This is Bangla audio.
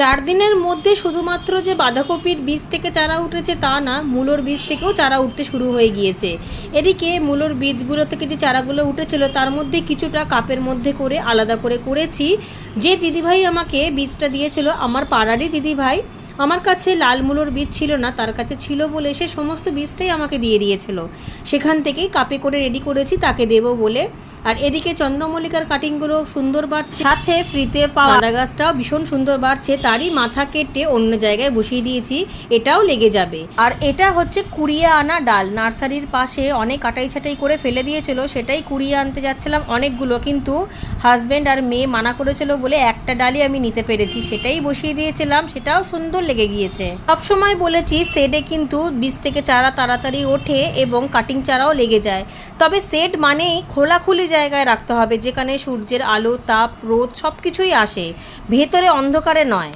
চার দিনের মধ্যে শুধুমাত্র যে বাঁধাকপির বীজ থেকে চারা উঠেছে তা না, মূলোর বীজ থেকেও চারা উঠতে শুরু হয়ে গিয়েছে। এদিকে মূলোর বীজগুলো থেকে যে চারাগুলো উঠেছিল, তার মধ্যে কিছুটা কাপের মধ্যে করে আলাদা করে করেছি। যে দিদিভাই আমাকে বীজটা দিয়েছিল, আমার পাড়ারই দিদিভাই, আমার কাছে লাল মূলোর বীজ ছিল না, তার কাছে ছিল বলে সে সমস্ত বীজটাই আমাকে দিয়ে দিয়েছিল। সেখান থেকেই কাপে করে রেডি করেছি, তাকে দেবো বলে আর এদিকে চন্দ্রমল্লিকার কাটিংগুলো সুন্দর বাড়ছে। সাথে ফ্রিতে পাওয়া আদা গাছটাও ভীষণ সুন্দর বাড়ছে, তারই মাথা কেটে অন্য জায়গায় বসিয়ে দিয়েছি, এটাও লেগে যাবে। আর এটা হচ্ছে কুড়িয়ে আনা ডাল। নার্সারির পাশে অনেক কাটাই ছাটাই করে ফেলে দিয়েছিল, সেটাই কুড়িয়ে আনতে যাচ্ছিলাম অনেকগুলো। কিন্তু হাজব্যান্ড আর মেয়ে মানা করেছিল বলে একটা ডালই আমি নিতে পেরেছি, সেটাই বসিয়ে দিয়েছিলাম, সেটাও সুন্দর লেগে গিয়েছে। সবসময় বলেছি সেডে কিন্তু বীজ থেকে চারা তাড়াতাড়ি ওঠে এবং কাটিং চারাও লেগে যায়। তবে সেড মানেই খোলাখুলি জায়গায় রাখতে হবে যেখানে সূর্যের আলো তাপ রোদ সব কিছুই আসে। ভেতরে অন্ধকারে নয়।